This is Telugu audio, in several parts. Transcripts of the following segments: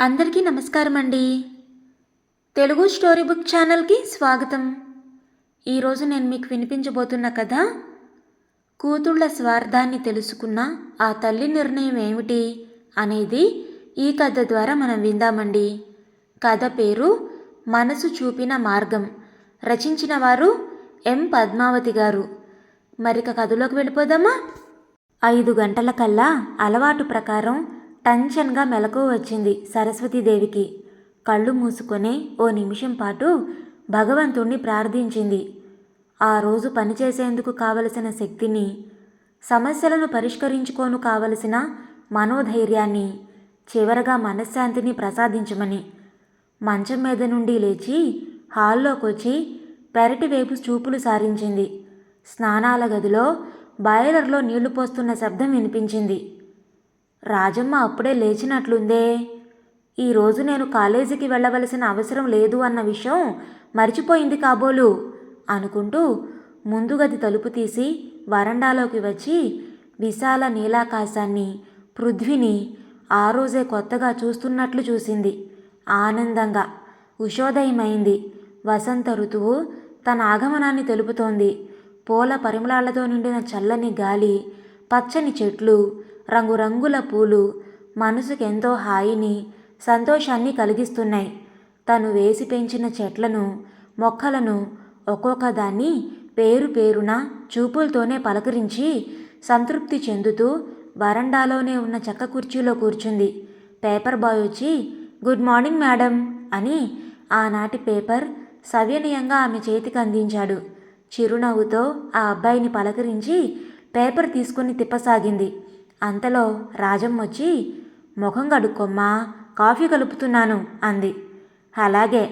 అందరికీ నమస్కారం అండి తెలుగు స్టోరీ బుక్ ఛానల్కి స్వాగతం. ఈరోజు నేను మీకు వినిపించబోతున్న కథ కూతుళ్ళ స్వార్థాన్ని తెలుసుకున్న ఆ తల్లి నిర్ణయం ఏమిటి అనేది ఈ కథ ద్వారా మనం విందామండి. కథ పేరు మనసు చూపిన మార్గం. రచించిన వారు ఎం. పద్మావతి గారు. మరిక కథలోకి వెళ్ళిపోదామా? ఐదు గంటల కల్లా అలవాటు ప్రకారం టెన్షన్గా మెలకు వచ్చింది సరస్వతీదేవికి. కళ్ళు మూసుకొని ఓ నిమిషం పాటు భగవంతుణ్ణి ప్రార్థించింది. ఆ రోజు పనిచేసేందుకు కావలసిన శక్తిని సమస్యలను పరిష్కరించుకోను కావలసిన మనోధైర్యాన్ని చివరగా మనశ్శాంతిని ప్రసాదించమని మంచం మీద నుండి లేచి హాల్లోకొచ్చి పెరటి వైపు చూపులు సారించింది. స్నానాల గదిలో బాయిలర్లో నీళ్ళు పోస్తున్న శబ్దం వినిపించింది. రాజమ్మ అప్పుడే లేచినట్లుందే. ఈరోజు నేను కాలేజీకి వెళ్ళవలసిన అవసరం లేదు అన్న విషయం మర్చిపోయింది కాబోలు అనుకుంటూ ముందు గది తలుపు తీసి వరండాలోకి వచ్చి విశాల నీలాకాశాన్ని పృథ్వీని ఆ రోజే కొత్తగా చూస్తున్నట్లు చూసింది. ఆనందంగా ఉషోదయమైంది. వసంత ఋతువు తన ఆగమనాన్ని తెలుపుతోంది. పూల పరిమళాలతో నిండిన చల్లని గాలి పచ్చని చెట్లు రంగురంగుల పూలు మనసుకెంతో హాయిని సంతోషాన్ని కలిగిస్తున్నాయి. తను వేసి పెంచిన చెట్లను మొక్కలను ఒక్కొక్క దాన్ని పేరు పేరున చూపులతోనే పలకరించి సంతృప్తి చెందుతూ వరండాలోనే ఉన్న చెక్క కుర్చీలో కూర్చుంది. పేపర్ బాయ్ వచ్చి గుడ్ మార్నింగ్ మేడం అని ఆనాటి పేపర్ సవ్యనయంగా ఆమె చేతికి అందించాడు. చిరునవ్వుతో ఆ అబ్బాయిని పలకరించి పేపర్ తీసుకుని తిప్పసాగింది. అంతలో రాజం వచ్చి ముఖం కడుక్కోమ్మా కాఫీ కలుపుతున్నాను అంది. అలాగే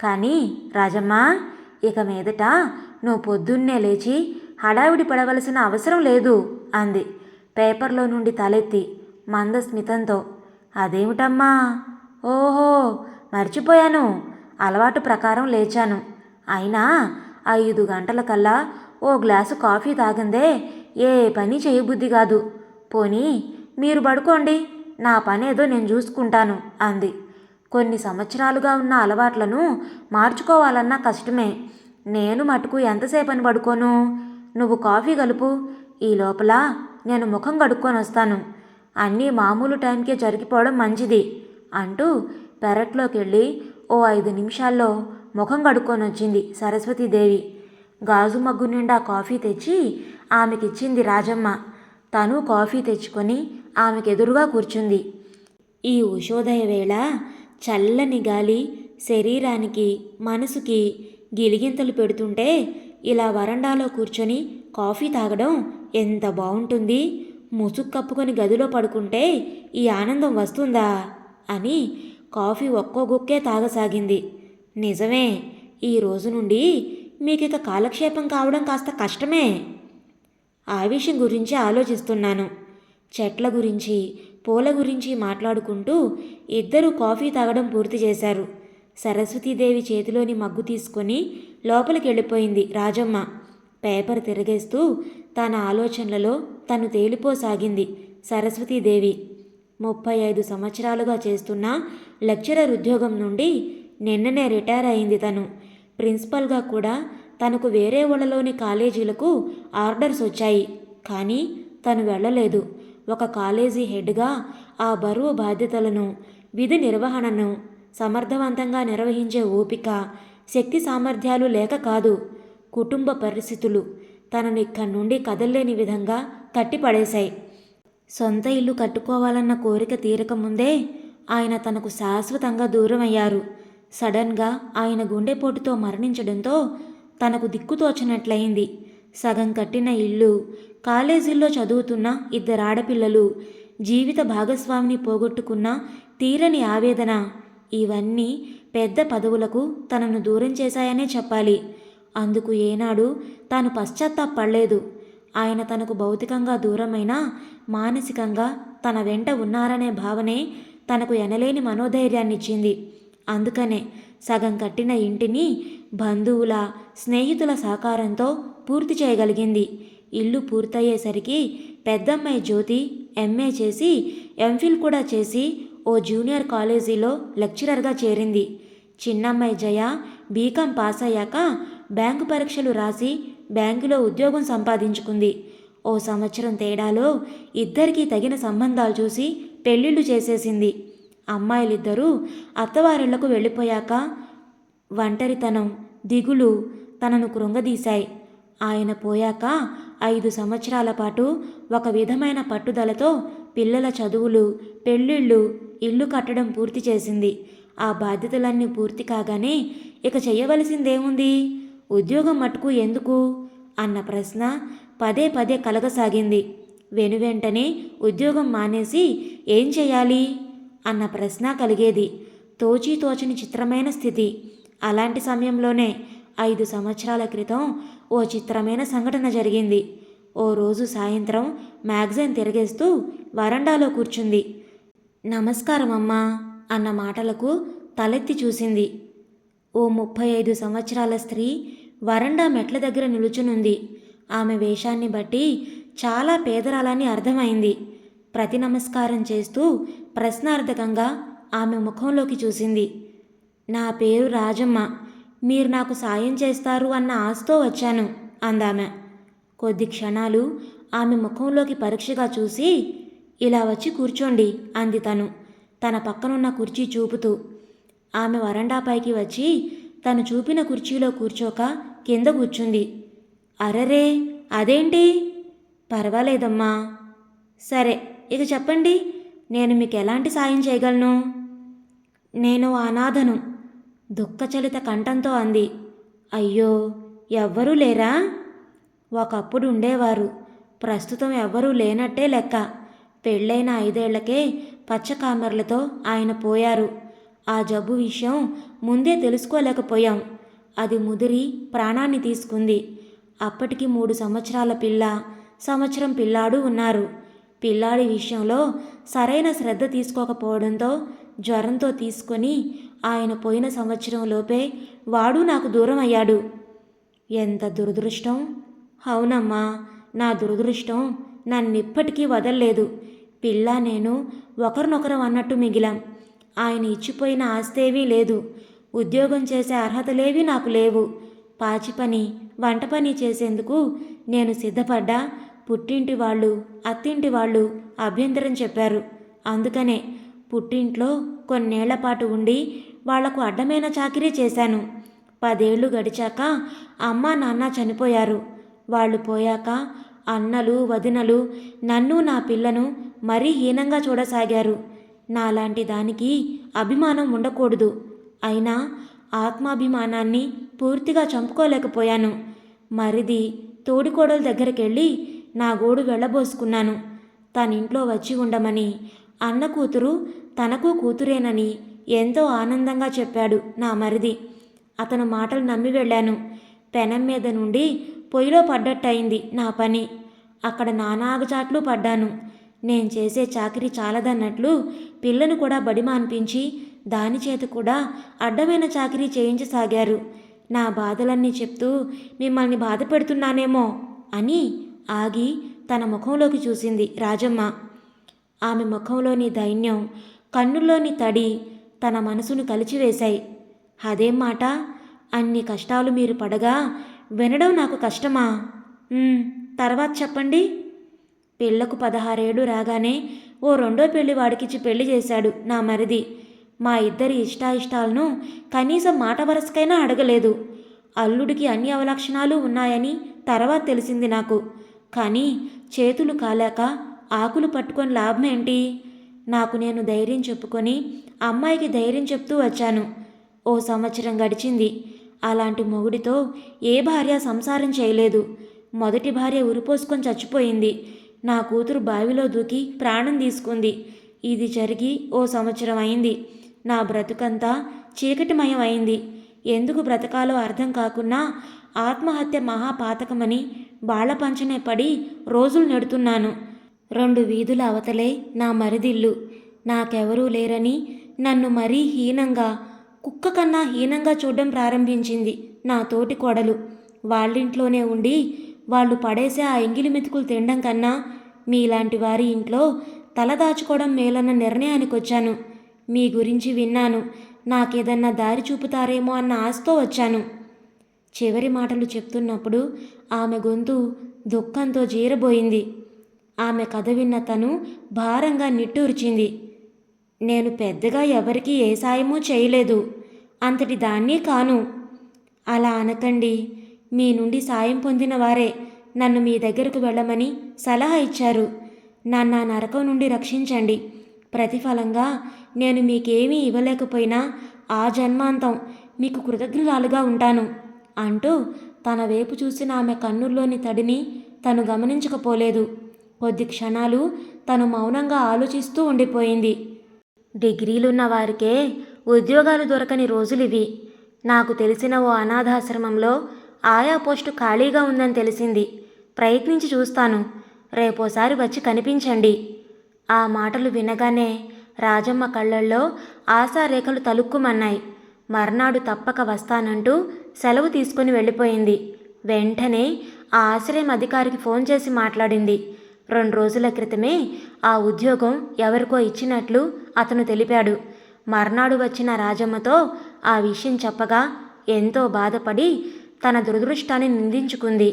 కానీ రాజమ్మ ఇక మీదట నువ్వు పొద్దున్నే లేచి హడావిడి పడవలసిన అవసరం లేదు అంది. పేపర్లో నుండి తలెత్తి మందస్మితంతో అదేమిటమ్మా? ఓహో మర్చిపోయాను. అలవాటు ప్రకారం లేచాను. అయినా ఐదు గంటల కల్లా ఓ గ్లాసు కాఫీ తాగిందే ఏ పని చేయబుద్ధి కాదు. పోనీ మీరు పడుకోండి. నా పనేదో నేను చూసుకుంటాను అంది. కొన్ని సంవత్సరాలుగా ఉన్న అలవాట్లను మార్చుకోవాలన్నా కష్టమే. నేను మటుకు ఎంతసేపని పడుకోను? నువ్వు కాఫీ కలుపు. ఈ లోపల నేను ముఖం కడుక్కొని వస్తాను. అన్నీ మామూలు టైంకే జరిగిపోవడం మంచిది అంటూ పెరట్లోకి వెళ్ళి ఓ ఐదు నిమిషాల్లో ముఖం కడుక్కొని వచ్చింది సరస్వతీదేవి. గాజు మగ్గు నిండా కాఫీ తెచ్చి ఆమెకిచ్చింది రాజమ్మ. తను కాఫీ తెచ్చుకొని ఆమెకు ఎదురుగా కూర్చుంది. ఈ ఉషోదయ వేళ చల్లని గాలి శరీరానికి మనసుకి గిలిగింతలు పెడుతుంటే ఇలా వరండాలో కూర్చొని కాఫీ తాగడం ఎంత బాగుంటుంది ముసుగు కప్పుకొని గదిలో పడుకుంటే ఈ ఆనందం వస్తుందా అని కాఫీ ఒక్కో గుక్కే తాగసాగింది. నిజమే ఈ రోజు నుండి మీకిక కాలక్షేపం కావడం కాస్త కష్టమే. ఆ విషయం గురించి ఆలోచిస్తున్నాను. చెట్ల గురించి పూల గురించి మాట్లాడుకుంటూ ఇద్దరు కాఫీ తాగడం పూర్తి చేశారు. సరస్వతీదేవి చేతిలోని మగ్గు తీసుకొని లోపలికి వెళ్ళిపోయింది రాజమ్మ. పేపర్ తిరగేస్తూ తన ఆలోచనలలో తను తేలిపోసాగింది సరస్వతీదేవి. ముప్పై ఐదు సంవత్సరాలుగా చేస్తున్న లెక్చరర్ ఉద్యోగం నుండి నిన్ననే రిటైర్ అయింది తను. ప్రిన్సిపల్గా కూడా తనకు వేరే ఊళ్ళలోని కాలేజీలకు ఆర్డర్స్ వచ్చాయి. కానీ తను వెళ్ళలేదు. ఒక కాలేజీ హెడ్గా ఆ బరువు బాధ్యతలను విధి నిర్వహణను సమర్థవంతంగా నిర్వహించే ఓపిక శక్తి సామర్థ్యాలు లేక కాదు కుటుంబ పరిస్థితులు తనను ఇక్కడి నుండి కదల్లేని విధంగా కట్టిపడేశాయి సొంత ఇల్లు కట్టుకోవాలన్న కోరిక తీరకముందే ఆయన తనకు శాశ్వతంగా దూరమయ్యారు. సడన్గా ఆయన గుండెపోటుతో మరణించడంతో తనకు దిక్కుతోచినట్లయింది సగం కట్టిన ఇల్లు కాలేజీల్లో చదువుతున్న ఇద్దరు ఆడపిల్లలు జీవిత భాగస్వామిని పోగొట్టుకున్న తీరని ఆవేదన ఇవన్నీ పెద్ద పదవులకు తనను దూరం చేశాయనే చెప్పాలి. అందుకు ఏనాడు తాను పశ్చాత్తాపడలేదు. ఆయన తనకు భౌతికంగా దూరమైనా మానసికంగా తన వెంట ఉన్నారనే భావనే తనకు ఎనలేని మనోధైర్యాన్నిచ్చింది. అందుకనే సగం కట్టిన ఇంటిని బంధువుల స్నేహితుల సహకారంతో పూర్తి చేయగలిగింది. ఇల్లు పూర్తయ్యేసరికి పెద్దమ్మాయి జ్యోతి ఎంఏ చేసి ఎంఫిల్ కూడా చేసి ఓ జూనియర్ కాలేజీలో లెక్చరర్గా చేరింది. చిన్నమ్మాయి జయ బీకాం పాస్ అయ్యాక బ్యాంకు పరీక్షలు రాసి బ్యాంకులో ఉద్యోగం సంపాదించుకుంది. ఓ సంవత్సరం తేడాలో ఇద్దరికీ తగిన సంబంధాలు చూసి పెళ్ళిళ్ళు చేసేసింది. అమ్మాయిలిద్దరూ అత్తవారిళ్ళకు వెళ్ళిపోయాక ఒంటరితనం దిగులు తనను కృంగదీశాయి. ఆయన పోయాక ఐదు సంవత్సరాల పాటు ఒక విధమైన పట్టుదలతో పిల్లల చదువులు పెళ్ళిళ్ళు ఇల్లు కట్టడం పూర్తి చేసింది. ఆ బాధ్యతలన్నీ పూర్తి కాగానే ఇక చేయవలసిందేముంది? ఉద్యోగం మటుకు ఎందుకు? అన్న ప్రశ్న పదే పదే కలగసాగింది. వెనువెంటనే ఉద్యోగం మానేసి ఏం చేయాలి? అన్న ప్రశ్న కలిగేది. తోచి తోచని చిత్రమైన స్థితి. అలాంటి సమయంలోనే ఐదు సంవత్సరాల క్రితం ఓ చిత్రమైన సంఘటన జరిగింది. ఓ రోజు సాయంత్రం మ్యాగజైన్ తిరగేస్తూ వరండాలో కూర్చుంది. నమస్కారం అమ్మా అన్న మాటలకు తలెత్తి చూసింది. ఓ ముప్పై ఐదు సంవత్సరాల స్త్రీ వరండా మెట్ల దగ్గర నిలుచునుంది. ఆమె వేషాన్ని బట్టి చాలా పేదరాలని అర్థమైంది. ప్రతి నమస్కారం చేస్తూ ప్రశ్నార్థకంగా ఆమె ముఖంలోకి చూసింది. నా పేరు రాజమ్మ. మీరు నాకు సాయం చేస్తారు అన్న ఆశతో వచ్చాను అందామె. కొద్ది క్షణాలు ఆమె ముఖంలోకి పరీక్షగా చూసి ఇలా వచ్చి కూర్చోండి అంది తను. తన పక్కనున్న కుర్చీ చూపుతూ. ఆమె వరండాపైకి వచ్చి తను చూపిన కుర్చీలో కూర్చోక కింద కూర్చుంది. అరరే అదేంటి? పర్వాలేదమ్మా. సరే ఇక చెప్పండి. నేను మీకు ఎలాంటి సాయం చేయగలను? నేను అనాథను. దుఃఖచలిత కంఠంతో అంది. అయ్యో ఎవ్వరూ లేరా? ఒకప్పుడు ఉండేవారు. ప్రస్తుతం ఎవ్వరూ లేనట్టే లెక్క. పెళ్ళైన ఐదేళ్ళకే పచ్చకామెర్లతో ఆయన పోయారు. ఆ జబ్బు విషయం ముందే తెలుసుకోలేకపోయాం. అది ముదిరి ప్రాణాన్ని తీసుకుంది. అప్పటికి మూడు సంవత్సరాల పిల్ల సంవత్సరం పిల్లాడు ఉన్నారు. పిల్లాడి విషయంలో సరైన శ్రద్ధ తీసుకోకపోవడంతో జ్వరంతో తీసుకొని ఆయన పోయిన సంవత్సరంలోపే వాడు నాకు దూరం అయ్యాడు. ఎంత దురదృష్టం? అవునమ్మా నా దురదృష్టం నన్నిప్పటికీ వదల్లేదు. పిల్ల నేను ఒకరినొకరం అన్నట్టు మిగిలాం. ఆయన ఇచ్చిపోయిన ఆస్తేవీ లేదు. ఉద్యోగం చేసే అర్హతలేవి నాకు లేవు. పాచి పని వంట పని చేసేందుకు నేను సిద్ధపడ్డా పుట్టింటి వాళ్ళు అత్తింటి వాళ్ళు అభ్యంతరం చెప్పారు. అందుకనే పుట్టింట్లో కొన్నేళ్ళ పాటు ఉండి వాళ్ళకు అడ్డమైన చాకరీ చేశాను. పదేళ్ళు గడిచాక అమ్మ నాన్న చనిపోయారు. వాళ్ళు పోయాక అన్నలు వదినలు నన్ను నా పిల్లను మరీ హీనంగా చూడసాగారు. నాలాంటి దానికి అభిమానం ఉండకూడదు. అయినా ఆత్మాభిమానాన్ని పూర్తిగా చంపుకోలేకపోయాను. మరిది తోడికోడల దగ్గరికెళ్ళి నా గోడు వెళ్ళబోసుకున్నాను. తనింట్లో వచ్చి ఉండమని. అన్న కూతురు తనకు కూతురేనని ఎంతో ఆనందంగా చెప్పాడు నా మరిది. అతను మాటలు నమ్మి వెళ్ళాను. పెనం మీద నుండి పొయ్యిలో పడ్డట్టయింది నా పని. అక్కడ నానాగజాట్లు పడ్డాను. నేను చేసే చాకరీ చాలదన్నట్లు పిల్లను కూడా బడిమ అనిపించి దాని చేత కూడా అడ్డమైన చాకరీ చేయించసాగారు. నా బాధలన్నీ చెప్తూ మిమ్మల్ని బాధ పెడుతున్నానేమో అని ఆగి తన ముఖంలోకి చూసింది రాజమ్మ. ఆమె ముఖంలోని దైన్యం కన్నుల్లోని తడి తన మనసును కలిచివేశాయి. అదేం మాట? అన్ని కష్టాలు మీరు పడగా వినడం నాకు కష్టమా? తర్వాత చెప్పండి. పిల్లకు పదహారేడు రాగానే ఓ రెండో పెళ్ళి వాడికిచ్చి పెళ్ళి చేశాడు నా మరిది. మా ఇద్దరి ఇష్టాయిష్టాలను కనీసం మాట వరసకైనా అడగలేదు. అల్లుడికి అన్ని అవలక్షణాలు ఉన్నాయని తర్వాత తెలిసింది నాకు. కానీ చేతులు కాలాక ఆకులు పట్టుకొని లాభం ఏంటి నాకు నేను ధైర్యం చెప్పుకొని అమ్మాయికి ధైర్యం చెప్తూ వచ్చాను. ఓ సంవత్సరం గడిచింది. అలాంటి మొగుడితో ఏ భార్య సంసారం చేయలేదు. మొదటి భార్య ఉరిపోసుకొని చచ్చిపోయింది. నా కూతురు బావిలో దూకి ప్రాణం తీసుకుంది. ఇది జరిగి ఓ సంవత్సరం అయింది. నా బ్రతుకంతా చీకటిమయం అయింది ఎందుకు బ్రతకాలో అర్థం కాకున్నా ఆత్మహత్య మహాపాతకమని బాలపంచనే పడి రోజులు నెడుతున్నాను. రెండు వీధుల అవతలే నా మరిదిల్లు. నాకెవరూ లేరని నన్ను మరీ హీనంగా కుక్క కన్నా హీనంగా చూడడం ప్రారంభించింది నా తోటి కోడలు. వాళ్ళింట్లోనే ఉండి వాళ్ళు పడేసే ఆ ఎంగిలి మెతుకులు తినడం కన్నా మీలాంటి వారి ఇంట్లో తల దాచుకోవడం మేలన్న నిర్ణయానికి వచ్చాను మీ గురించి విన్నాను. నాకేదన్నా దారి చూపుతారేమో అన్న ఆశతో వచ్చాను. చివరి మాటలు చెప్తున్నప్పుడు ఆమె గొంతు దుఃఖంతో జీరబోయింది. ఆమె కథ విన్న తను భారంగా నిట్టూర్చింది. నేను పెద్దగా ఎవరికీ ఏ సాయమూ చేయలేదు. అంతటి దాన్ని కాను. అలా అనకండి. మీ నుండి సాయం పొందిన వారే నన్ను మీ దగ్గరకు వెళ్ళమని సలహా ఇచ్చారు. నన్ను ఆ నరకం నుండి రక్షించండి. ప్రతిఫలంగా నేను మీకేమీ ఇవ్వలేకపోయినా ఆ జన్మాంతం మీకు కృతజ్ఞురాలుగా ఉంటాను. అంటూ తన వైపు చూసిన ఆమె కన్నుల్లోని తడిని తను గమనించకపోలేదు. కొద్ది క్షణాలు తను మౌనంగా ఆలోచిస్తూ ఉండిపోయింది. డిగ్రీలున్న వారికే ఉద్యోగాలు దొరకని రోజులివి. నాకు తెలిసిన ఓ అనాథాశ్రమంలో ఆయా పోస్టు ఖాళీగా ఉందని తెలిసింది. ప్రయత్నించి చూస్తాను. రేపోసారి వచ్చి కనిపించండి. ఆ మాటలు వినగానే రాజమ్మ కళ్ళల్లో ఆశారేఖలు తలుక్కుమన్నాయి. మర్నాడు తప్పక వస్తానంటూ సెలవు తీసుకుని వెళ్ళిపోయింది. వెంటనే ఆ ఆశ్రయం అధికారికి ఫోన్ చేసి మాట్లాడింది. రెండు రోజుల క్రితమే ఆ ఉద్యోగం ఎవరికో ఇచ్చినట్లు అతను తెలిపాడు. మర్నాడు వచ్చిన రాజమ్మతో ఆ విషయం చెప్పగా ఎంతో బాధపడి తన దురదృష్టాన్ని నిందించుకుంది.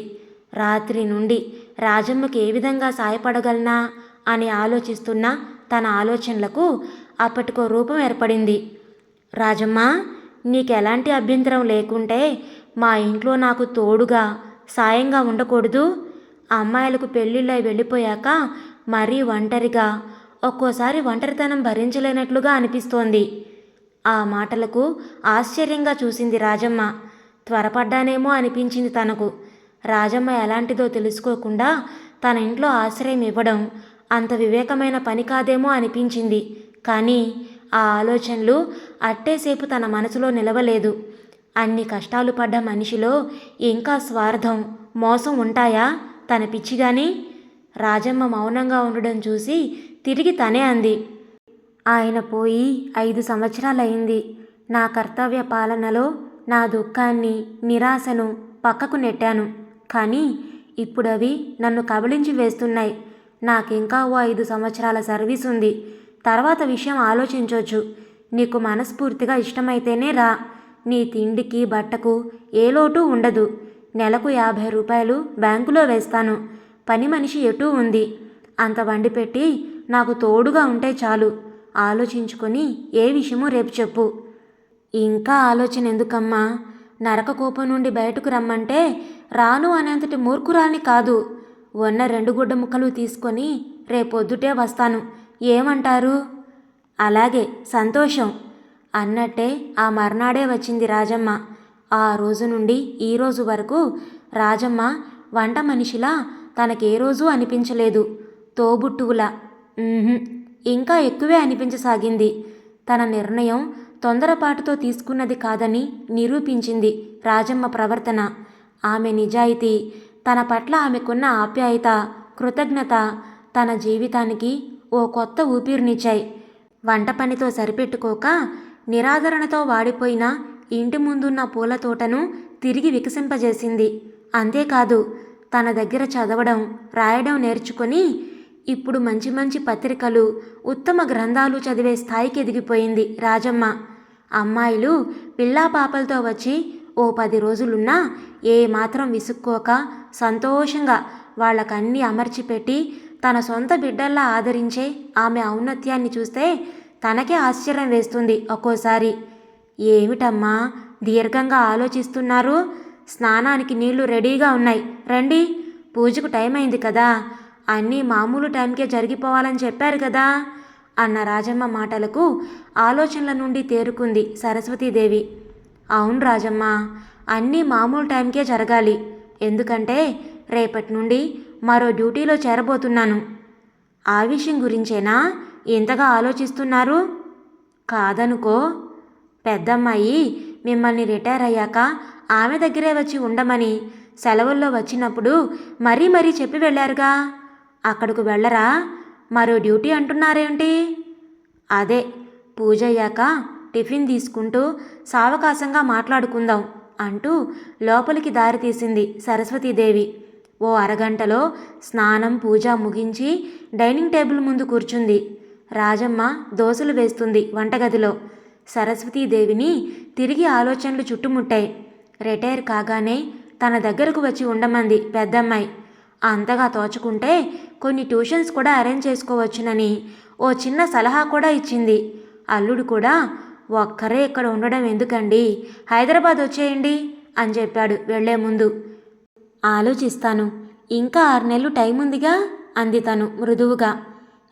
రాత్రి నుండి రాజమ్మకి ఏ విధంగా సాయపడగలనా అని ఆలోచిస్తున్న తన ఆలోచనలకు అప్పటికో రూపం ఏర్పడింది. రాజమ్మ నీకెలాంటి అభ్యంతరం లేకుంటే మా ఇంట్లో నాకు తోడుగా సాయంగా ఉండకూడదు. అమ్మాయిలకు పెళ్ళిళ్ళై వెళ్ళిపోయాక మరీ ఒంటరిగా ఒక్కోసారి ఒంటరితనం భరించలేనట్లుగా అనిపిస్తోంది. ఆ మాటలకు ఆశ్చర్యంగా చూసింది రాజమ్మ. త్వరపడ్డానేమో అనిపించింది తనకు. రాజమ్మ ఎలాంటిదో తెలుసుకోకుండా తన ఇంట్లో ఆశ్రయం ఇవ్వడం అంత వివేకమైన పని కాదేమో అనిపించింది. కానీ ఆ ఆలోచనలు అట్టేసేపు తన మనసులో నిలవలేదు. అన్ని కష్టాలు పడ్డ మనిషిలో ఇంకా స్వార్థం మోసం ఉంటాయా? తన పిచ్చిగాని రాజమ్మ మౌనంగా ఉండడం చూసి తిరిగి తనే అంది. ఆయన పోయి ఐదు సంవత్సరాలయింది. నా కర్తవ్య పాలనలో నా దుఃఖాన్ని నిరాశను పక్కకు నెట్టాను. కానీ ఇప్పుడు అవి నన్ను కబళించి వేస్తున్నాయి. నాకింకా ఓ ఐదు సంవత్సరాల సర్వీస్ ఉంది తర్వాత విషయం ఆలోచించవచ్చు నీకు మనస్ఫూర్తిగా ఇష్టమైతేనే రా. నీ తిండికి బట్టకు ఏ లోటు ఉండదు. నెలకు యాభై రూపాయలు బ్యాంకులో వేస్తాను. పని మనిషి ఎటూ ఉంది. అంత వండి పెట్టి నాకు తోడుగా ఉంటే చాలు. ఆలోచించుకొని ఏ విషయమో రేపు చెప్పు. ఇంకా ఆలోచన ఎందుకమ్మా? నరక కోపం నుండి బయటకు రమ్మంటే రాను అనేంతటి మూర్ఖురాల్ని కాదు. ఉన్న రెండు గుడ్డ ముక్కలు తీసుకొని రేపొద్దుటే వస్తాను. ఏమంటారు? అలాగే సంతోషం. అన్నట్టే ఆ మర్నాడే వచ్చింది రాజమ్మ. ఆ రోజు నుండి ఈ రోజు వరకు రాజమ్మ వంట మనిషిలా తనకే రోజు అనిపించలేదు. తోబుట్టువులా. ఇంకా ఎక్కువే అనిపించసాగింది. తన నిర్ణయం తొందరపాటుతో తీసుకున్నది కాదని నిరూపించింది రాజమ్మ ప్రవర్తన. ఆమె నిజాయితీ తన పట్ల ఆమెకున్న ఆప్యాయత కృతజ్ఞత తన జీవితానికి ఓ కొత్త ఊపిరినిచ్చాయి. వంట పనితో సరిపెట్టుకోక నిరాదరణతో వాడిపోయిన ఇంటి ముందున్న పూల తోటను తిరిగి వికసింపజేసింది. అంతేకాదు తన దగ్గర చదవడం రాయడం నేర్చుకొని ఇప్పుడు మంచి మంచి పత్రికలు ఉత్తమ గ్రంథాలు చదివే స్థాయికి ఎదిగిపోయింది రాజమ్మ. అమ్మాయిలు పిల్లా పాపలతో వచ్చి ఓ పది రోజులున్నా ఏ మాత్రం విసుక్కోక సంతోషంగా వాళ్ళకన్నీ అమర్చిపెట్టి తన సొంత బిడ్డల్లా ఆదరించే ఆమె ఔన్నత్యాన్ని చూస్తే తనకే ఆశ్చర్యం వేస్తుంది ఒక్కోసారి. ఏమిటమ్మా దీర్ఘంగా ఆలోచిస్తున్నారు? స్నానానికి నీళ్ళు రెడీగా ఉన్నాయి. రండి పూజకు టైం అయింది కదా. అన్నీ మామూలు టైంకే జరిగిపోవాలని చెప్పారు కదా. అన్న రాజమ్మ మాటలకు ఆలోచనల నుండి తేరుకుంది సరస్వతీదేవి. అవును రాజమ్మ అన్నీ మామూలు టైంకే జరగాలి. ఎందుకంటే రేపటి నుండి మరో డ్యూటీలో చేరబోతున్నాను. ఆ విషయం గురించేనా ఇంతగా ఆలోచిస్తున్నారు? కాదనుకో పెద్దమ్మాయి మిమ్మల్ని రిటైర్ అయ్యాక ఆమె దగ్గరే వచ్చి ఉండమని సెలవుల్లో వచ్చినప్పుడు మరీ మరీ చెప్పి వెళ్ళారుగా. అక్కడకు వెళ్ళరా? మరో డ్యూటీ అంటున్నారేంటి? అదే పూజ అయ్యాక టిఫిన్ తీసుకుంటూ సావకాశంగా మాట్లాడుకుందాం అంటూ లోపలికి దారి తీసింది సరస్వతీదేవి. ఓ అరగంటలో స్నానం పూజ ముగించి డైనింగ్ టేబుల్ ముందు కూర్చుంది. రాజమ్మ దోశలు వేస్తుంది వంటగదిలో. సరస్వతీదేవిని తిరిగి ఆలోచనలు చుట్టుముట్టాయి. రిటైర్ కాగానే తన దగ్గరకు వచ్చి ఉండమంది పెద్దమ్మాయి. అంతగా తోచుకుంటే కొన్ని ట్యూషన్స్ కూడా అరేంజ్ చేసుకోవచ్చునని ఓ చిన్న సలహా కూడా ఇచ్చింది. అల్లుడు కూడా ఒక్కరే ఇక్కడ ఉండడం ఎందుకండి? హైదరాబాద్ వచ్చేయండి అని చెప్పాడు వెళ్ళే ముందు. ఆలోచిస్తాను. ఇంకా ఆరు నెలలు టైం ఉందిగా అంది తను మృదువుగా.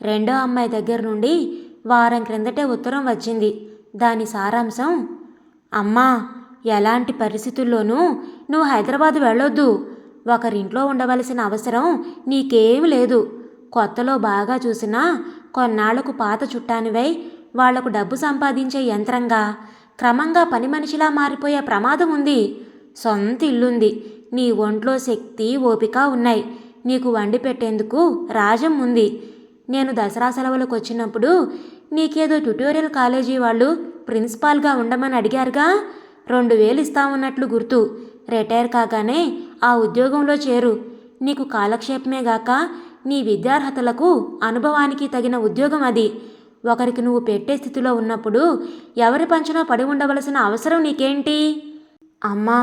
రెండో అమ్మాయి దగ్గర నుండి వారం క్రిందటే ఉత్తరం వచ్చింది. దాని సారాంశం అమ్మా ఎలాంటి పరిస్థితుల్లోనూ నువ్వు హైదరాబాద్ వెళ్ళొద్దు. ఒకరింట్లో ఉండవలసిన అవసరం నీకేం లేదు. కొత్తలో బాగా చూసినా కొన్నాళ్ళకు పాత చుట్టానివై వాళ్ళకు డబ్బు సంపాదించే యంత్రంగా క్రమంగా పని మనిషిలా మారిపోయే ప్రమాదం ఉంది. సొంత ఇల్లుంది. నీ ఒంట్లో శక్తి ఓపిక ఉన్నాయి. నీకు వండి పెట్టేందుకు రాజం ఉంది. నేను దసరా సెలవులకు వచ్చినప్పుడు నీకేదో ట్యుటోరియల్ కాలేజీ వాళ్ళు ప్రిన్సిపాల్గా ఉండమని అడిగారుగా? రెండు వేలు ఇస్తామన్నట్లు గుర్తు. రిటైర్ కాగానే ఆ ఉద్యోగంలో చేరు. నీకు కాలక్షేపమే గాక నీ విద్యార్హతలకు అనుభవానికి తగిన ఉద్యోగం అది. ఒకరికి నువ్వు పెట్టే స్థితిలో ఉన్నప్పుడు ఎవరి పంచన పడి ఉండవలసిన అవసరం నీకేంటి? అమ్మా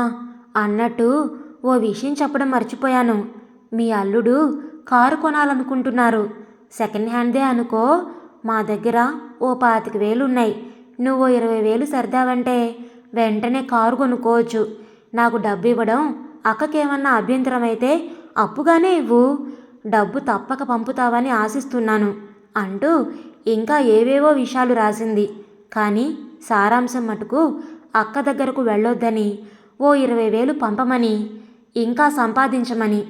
అన్నట్టు ఓ విషయం చెప్పడం మర్చిపోయాను. మీ అల్లుడు కారు కొనాలనుకుంటున్నారు. సెకండ్ హ్యాండ్దే అనుకో. మా దగ్గర ఓ పాతిక వేలు ఉన్నాయి. నువ్వు ఇరవై వేలు సర్దావంటే వెంటనే కారు కొనుక్కోవచ్చు. నాకు డబ్బు ఇవ్వడం అక్కకేమన్నా అభ్యంతరం అయితే అప్పుగానే ఇవ్వు. డబ్బు తప్పక పంపుతావని ఆశిస్తున్నాను అంటూ ఇంకా ఏవేవో విషయాలు రాసింది. కానీ సారాంశం మటుకు అక్క దగ్గరకు వెళ్ళొద్దని ఓ ఇరవై వేలు పంపమని ఇంకా సంపాదించమని.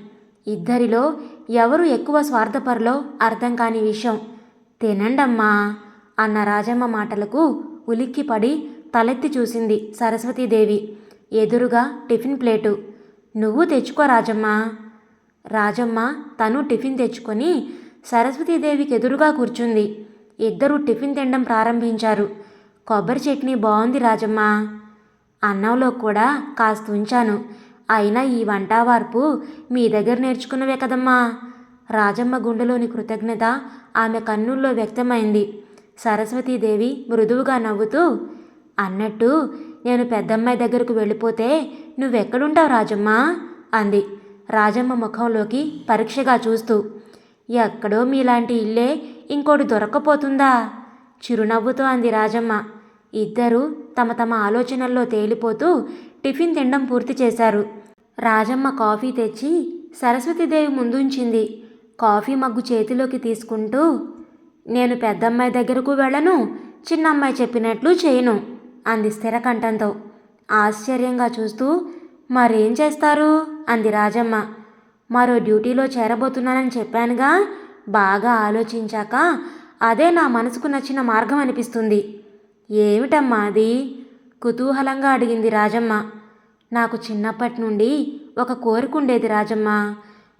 ఇద్దరిలో ఎవరు ఎక్కువ స్వార్థపరలో అర్థం కాని విషయం. తినండమ్మా అన్న రాజమ్మ మాటలకు ఉలిక్కిపడి తలెత్తి చూసింది సరస్వతీదేవి. ఎదురుగా టిఫిన్ ప్లేటు. నువ్వు తెచ్చుకో రాజమ్మ. రాజమ్మ తను టిఫిన్ తెచ్చుకొని సరస్వతీదేవికి ఎదురుగా కూర్చుంది. ఇద్దరూ టిఫిన్ తినడం ప్రారంభించారు. కొబ్బరి చట్నీ బాగుంది రాజమ్మ. అన్నంలో కూడా కాస్త ఉంచాను. అయినా ఈ వంట వార్పు మీ దగ్గర నేర్చుకున్నవే కదమ్మా. రాజమ్మ గుండెలోని కృతజ్ఞత ఆమె కన్నుల్లో వ్యక్తమైంది. సరస్వతీదేవి మృదువుగా నవ్వుతూ అన్నట్టు నేను పెద్దమ్మాయి దగ్గరకు వెళ్ళిపోతే నువ్వెక్కడుంటావు రాజమ్మ? అంది. రాజమ్మ ముఖంలోకి పరీక్షగా చూస్తూ ఎక్కడో మీలాంటి ఇల్లే ఇంకోటి దొరక్కపోతుందా? చిరునవ్వుతో అంది రాజమ్మ. ఇద్దరూ తమ తమ ఆలోచనల్లో తేలిపోతూ టిఫిన్ తినడం పూర్తి చేశారు. రాజమ్మ కాఫీ తెచ్చి సరస్వతీదేవి ముందుంచింది. కాఫీ మగ్గు చేతిలోకి తీసుకుంటూ నేను పెద్దమ్మాయి దగ్గరకు వెళ్ళను చిన్నమ్మాయి చెప్పినట్లు చేయను అంది స్థిర కంఠంతో ఆశ్చర్యంగా చూస్తూ మరేం చేస్తారు? అంది రాజమ్మ. మరో డ్యూటీలో చేరబోతున్నానని చెప్పానుగా బాగా ఆలోచించాక అదే నా మనసుకు నచ్చిన మార్గం అనిపిస్తుంది. ఏమిటమ్మా అది? కుతూహలంగా అడిగింది రాజమ్మ. నాకు చిన్నప్పటి నుండి ఒక కోరిక ఉండేది రాజమ్మ.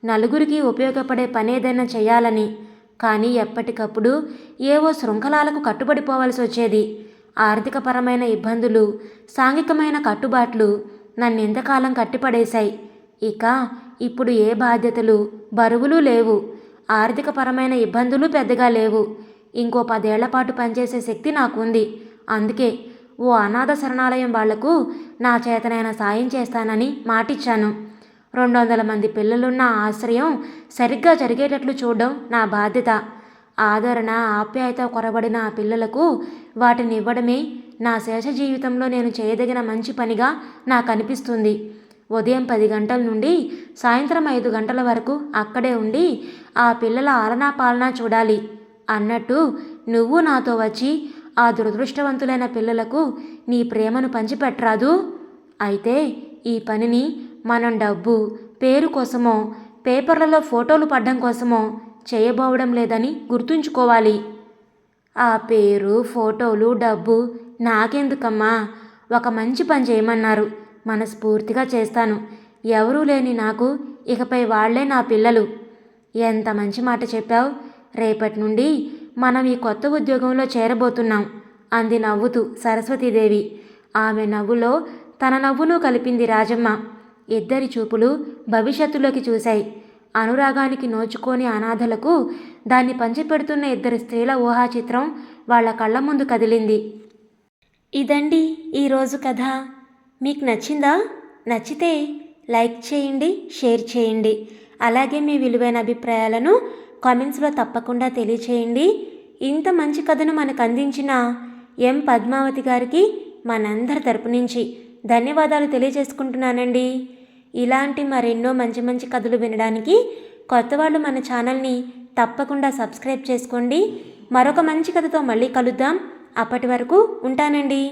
నలుగురికి ఉపయోగపడే పని ఏదైనా చేయాలని కానీ ఎప్పటికప్పుడు ఏవో శృంఖలాలకు కట్టుబడిపోవలసి వచ్చేది. ఆర్థికపరమైన ఇబ్బందులు సాంఘికమైన కట్టుబాట్లు నన్ను ఎంతకాలం కట్టిపడేశాయి. ఇక ఇప్పుడు ఏ బాధ్యతలు బరువులు లేవు. ఆర్థికపరమైన ఇబ్బందులు పెద్దగా లేవు. ఇంకో పదేళ్ళ పాటు పనిచేసే శక్తి నాకుంది. అందుకే ఓ అనాథ శరణాలయం వాళ్ళకు నా చేతనైన సాయం చేస్తానని మాటిచ్చాను. రెండు వందల మంది పిల్లలున్న ఆశ్రయం సరిగ్గా జరిగేటట్లు చూడడం నా బాధ్యత. ఆదరణ ఆప్యాయత కొరబడిన ఆ పిల్లలకు వాటిని ఇవ్వడమే నా శేష జీవితంలో నేను చేయదగిన మంచి పనిగా నాకు అనిపిస్తుంది ఉదయం పది గంటల నుండి సాయంత్రం ఐదు గంటల వరకు అక్కడే ఉండి ఆ పిల్లల ఆలనా పాలనా చూడాలి. అన్నట్టు నువ్వు నాతో వచ్చి ఆ దురదృష్టవంతులైన పిల్లలకు నీ ప్రేమను పంచిపెట్టరాదు అయితే ఈ పనిని మనం డబ్బు పేరు కోసమో పేపర్లలో ఫోటోలు పడ్డం కోసమో చేయబోవడం లేదని గుర్తుంచుకోవాలి. ఆ పేరు ఫోటోలు డబ్బు నాకెందుకమ్మా? ఒక మంచి పని చేయమన్నారు. మనస్ఫూర్తిగా చేస్తాను. ఎవరూ లేని నాకు ఇకపై వాళ్ళే నా పిల్లలు. ఎంత మంచి మాట చెప్పావు. రేపటి నుండి మనం ఈ కొత్త ఉద్యోగంలో చేరబోతున్నాం. అంది నవ్వుతూ సరస్వతీదేవి. ఆమె నవ్వులో తన నవ్వును కలిపింది రాజమ్మ. ఇద్దరి చూపులు భవిష్యత్తులోకి చూశాయి. అనురాగానికి నోచుకోని అనాథలకు దాన్ని పంచిపెడుతున్న ఇద్దరు స్త్రీల ఊహా చిత్రం వాళ్ళ కళ్ళ ముందు కదిలింది. ఇదండి ఈరోజు కథ. మీకు నచ్చిందా? నచ్చితే లైక్ చేయండి షేర్ చేయండి. అలాగే మీ విలువైన అభిప్రాయాలను కామెంట్స్లో తప్పకుండా తెలియచేయండి. ఇంత మంచి కథను మనకు అందించిన ఎం పద్మావతి గారికి మనందరి తరపు నుంచి ధన్యవాదాలు తెలియజేసుకుంటున్నానండి. ఇలాంటి మరెన్నో మంచి మంచి కథలు వినడానికి కొత్త వాళ్ళు మన ఛానల్ని తప్పకుండా సబ్స్క్రైబ్ చేసుకోండి. మరొక మంచి కథతో మళ్ళీ కలుద్దాం. అప్పటి వరకు ఉంటానండి.